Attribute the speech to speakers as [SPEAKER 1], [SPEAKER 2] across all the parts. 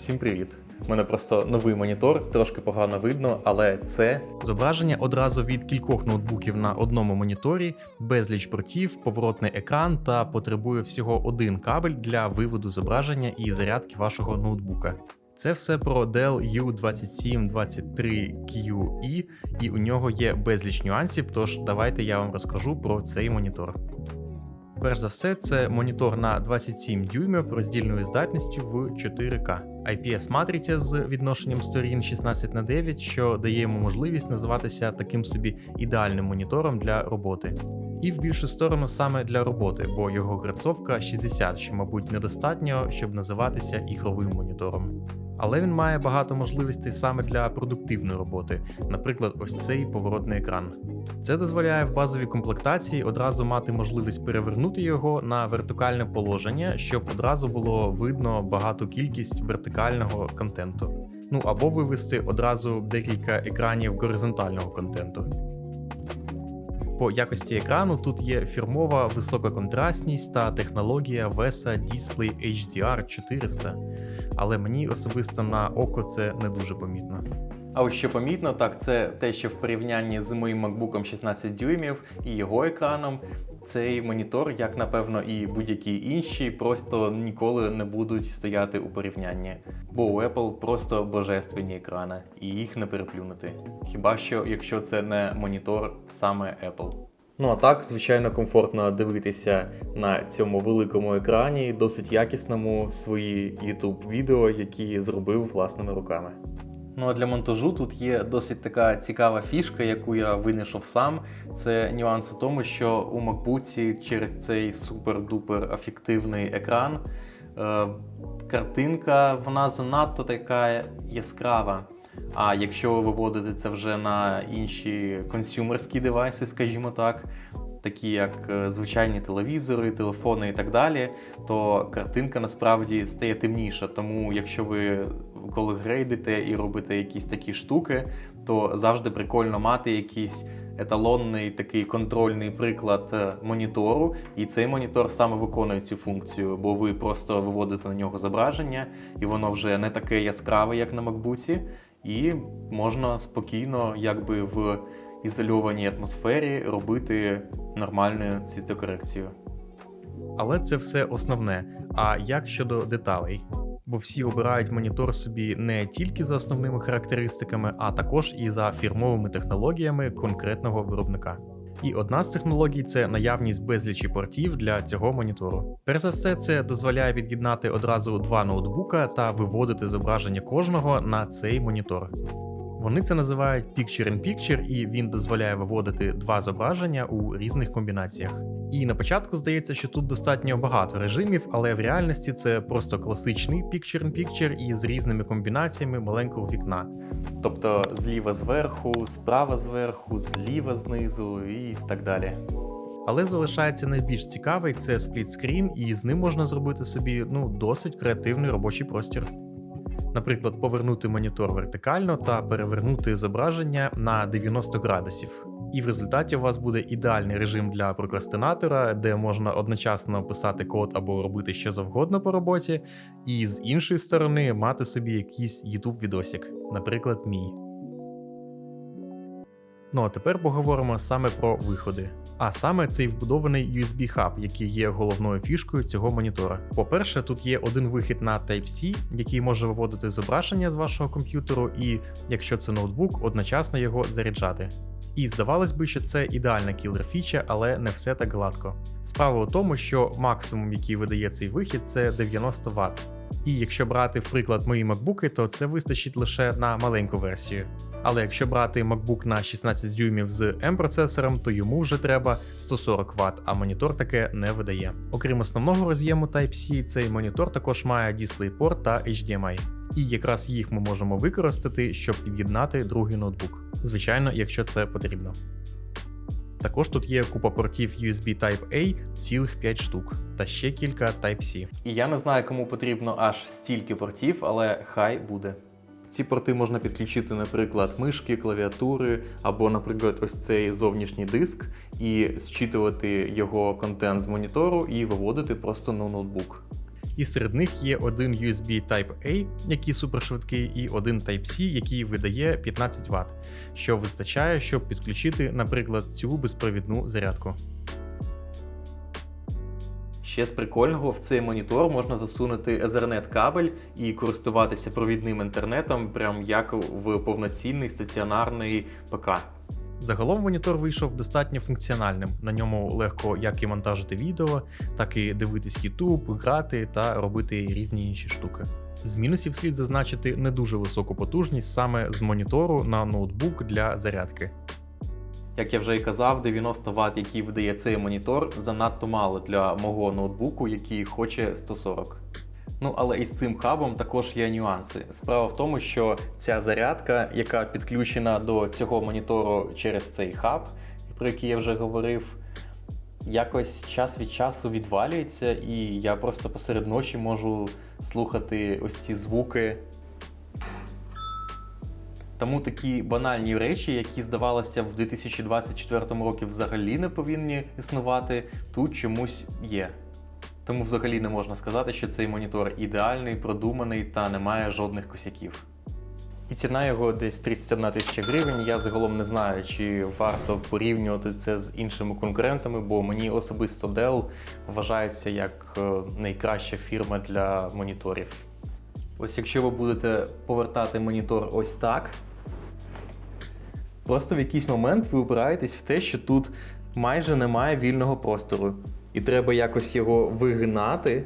[SPEAKER 1] Всім привіт! У мене просто новий монітор, трошки погано видно, але це зображення одразу від кількох ноутбуків на одному моніторі, безліч портів, поворотний екран та потребує всього один кабель для виводу зображення і зарядки вашого ноутбука. Це все про Dell U2723QE, і у нього є безліч нюансів, тож давайте я вам розкажу про цей монітор. Перш за все, це монітор на 27 дюймів роздільною здатністю в 4К. IPS-матриця з відношенням сторін 16 на 9, що дає йому можливість називатися таким собі ідеальним монітором для роботи. І в більшу сторону саме для роботи, бо його грацовка 60, що, мабуть, недостатньо, щоб називатися ігровим монітором. Але він має багато можливостей саме для продуктивної роботи, наприклад, ось цей поворотний екран. Це дозволяє в базовій комплектації одразу мати можливість перевернути його на вертикальне положення, щоб одразу було видно багату кількість вертикального контенту. Ну або вивести одразу декілька екранів горизонтального контенту. По якості екрану тут є фірмова висока контрастність та технологія VESA Display HDR 400, але мені особисто на око це не дуже помітно. А ось що помітно, так це те, що в порівнянні з моїм MacBook 16 дюймів і його екраном, цей монітор, як напевно і будь-які інші, просто ніколи не будуть стояти у порівнянні. Бо у Apple просто божественні екрани, і їх не переплюнути. Хіба що якщо це не монітор саме Apple. Ну а так, звичайно, комфортно дивитися на цьому великому екрані, досить якісному свої YouTube відео, які зробив власними руками. Ну а для монтажу тут є досить така цікава фішка, яку я винайшов сам. Це нюанс у тому, що у MacBook через цей супер-дупер ефективний екран е, картинка вона занадто така яскрава. А якщо ви виводите це вже на інші консюмерські девайси, скажімо так, такі як е, звичайні телевізори, телефони і так далі, то картинка насправді стає темніша. Тому якщо ви коли грейдите і робите якісь такі штуки, то завжди прикольно мати якийсь еталонний такий контрольний приклад е, монітору, і цей монітор саме виконує цю функцію, бо ви просто виводите на нього зображення, і воно вже не таке яскраве, як на MacBook, і можна спокійно, якби в ізольованій атмосфері, робити нормальну цвітокорекцію. Але це все основне. А як щодо деталей? Бо всі обирають монітор собі не тільки за основними характеристиками, а також і за фірмовими технологіями конкретного виробника. І одна з технологій це наявність безлічі портів для цього монітору. Перш за все, це дозволяє від'єднати одразу два ноутбука та виводити зображення кожного на цей монітор. Вони це називають Picture-in-Picture, і він дозволяє виводити два зображення у різних комбінаціях. І на початку здається, що тут достатньо багато режимів, але в реальності це просто класичний Picture-in-Picture із різними комбінаціями маленького вікна. Тобто зліва зверху, справа зверху, зліва знизу і так далі. Але залишається найбільш цікавий це сплітскрін, і з ним можна зробити собі ну досить креативний робочий простір. Наприклад, повернути монітор вертикально та перевернути зображення на 90 градусів. І в результаті у вас буде ідеальний режим для прокрастинатора, де можна одночасно писати код або робити що завгодно по роботі, і з іншої сторони мати собі якийсь YouTube відосик, наприклад, мій. Ну а тепер поговоримо саме про виходи. А саме цей вбудований USB хаб, який є головною фішкою цього монітора. По-перше, тут є один вихід на Type-C, який може виводити зображення з вашого комп'ютеру, і якщо це ноутбук, одночасно його заряджати. І здавалось би, що це ідеальна кілер фіча, але не все так гладко. Справа у тому, що максимум, який видає цей вихід, це 90 Вт. І якщо брати, в приклад, мої макбуки, то це вистачить лише на маленьку версію. Але якщо брати MacBook на 16 дюймів з M процесором, то йому вже треба 140 Вт, а монітор таке не видає. Окрім основного роз'єму Type-C, цей монітор також має DisplayPort та HDMI. І якраз їх ми можемо використати, щоб під'єднати другий ноутбук. Звичайно, якщо це потрібно. Також тут є купа портів USB Type-A, цілих 5 штук, та ще кілька Type-C. І я не знаю, кому потрібно аж стільки портів, але хай буде. Ці порти можна підключити, наприклад, мишки, клавіатури, або, наприклад, ось цей зовнішній диск, і зчитувати його контент з монітору і виводити просто на ноутбук. І серед них є один USB Type-A, який супершвидкий, і один Type-C, який видає 15 Вт, що вистачає, щоб підключити, наприклад, цю безпровідну зарядку. Ще з прикольного в цей монітор можна засунути Ethernet кабель і користуватися провідним інтернетом, прям як в повноцінний стаціонарний ПК. Загалом монітор вийшов достатньо функціональним. На ньому легко як і монтажити відео, так і дивитись YouTube, грати та робити різні інші штуки. З мінусів слід зазначити не дуже високу потужність саме з монітору на ноутбук для зарядки. Як я вже і казав, 90 Вт, які видає цей монітор, занадто мало для мого ноутбуку, який хоче 140. Ну, але із цим хабом також є нюанси. Справа в тому, що ця зарядка, яка підключена до цього монітору через цей хаб, про який я вже говорив, якось час від часу відвалюється, і я просто посеред ночі можу слухати ось ці звуки. Тому такі банальні речі, які здавалося в 2024 році взагалі не повинні існувати, тут чомусь є. Тому взагалі не можна сказати, що цей монітор ідеальний, продуманий та не має жодних косяків. І ціна його десь 31 тисяча гривень. Я загалом не знаю, чи варто порівнювати це з іншими конкурентами, бо мені особисто Dell вважається як е, найкраща фірма для моніторів. Ось якщо ви будете повертати монітор ось так, просто в якийсь момент ви опираєтесь в те, що тут майже немає вільного простору. І треба якось його вигинати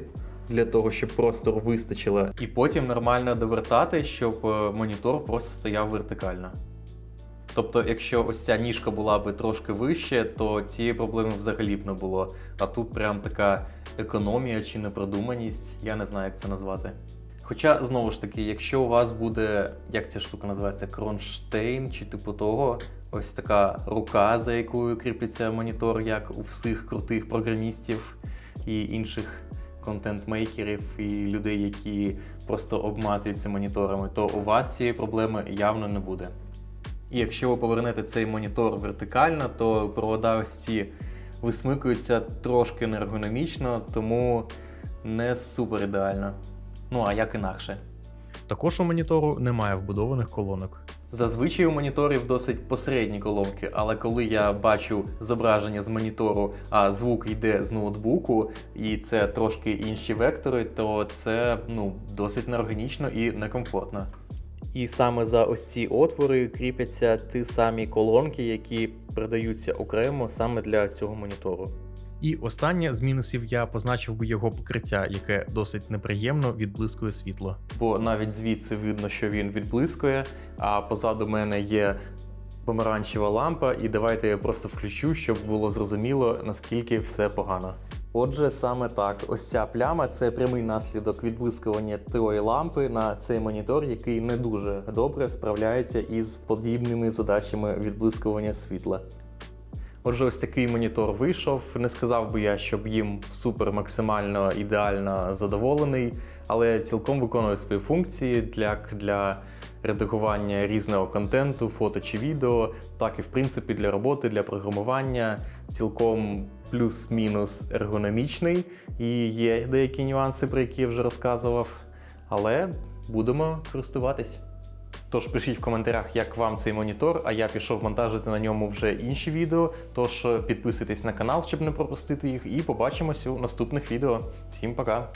[SPEAKER 1] для того, щоб простору вистачило. І потім нормально довертати, щоб е, монітор просто стояв вертикально. Тобто, якщо ось ця ніжка була би трошки вище, то цієї проблеми взагалі б не було. А тут прям така економія чи непродуманість, я не знаю, як це назвати. Хоча, знову ж таки, якщо у вас буде, як ця штука називається, кронштейн чи типу того, ось така рука, за якою кріпиться монітор, як у всіх крутих програмістів і інших контент-мейкерів і людей, які просто обмазуються моніторами, то у вас цієї проблеми явно не буде. І якщо ви повернете цей монітор вертикально, то провода ось ці висмикуються трошки неергономічно, тому не супер ідеально. Ну а як інакше. Також у монітору немає вбудованих колонок. Зазвичай у моніторів досить посередні колонки, але коли я бачу зображення з монітору, а звук йде з ноутбуку, і це трошки інші вектори, то це ну, досить неорганічно і некомфортно. І саме за ось ці отвори кріпляться ті самі колонки, які продаються окремо саме для цього монітору. І останнє з мінусів я позначив би його покриття, яке досить неприємно відблискує світло. Бо навіть звідси видно, що він відблискує, а позаду мене є помаранчева лампа, і давайте я просто включу, щоб було зрозуміло, наскільки все погано. Отже, саме так, ось ця пляма це прямий наслідок відблискування тої лампи на цей монітор, який не дуже добре справляється із подібними задачами відблискування світла. Отже, ось такий монітор вийшов. Не сказав би я, щоб їм супер максимально ідеально задоволений, але цілком виконує свої функції для, для редагування різного контенту, фото чи відео, так і в принципі для роботи, для програмування, цілком плюс-мінус ергономічний. І є деякі нюанси, про які я вже розказував. Але будемо користуватись. Тож пишіть в коментарях, як вам цей монітор, а я пішов монтажити на ньому вже інші відео. Тож підписуйтесь на канал, щоб не пропустити їх, і побачимось у наступних відео. Всім пока!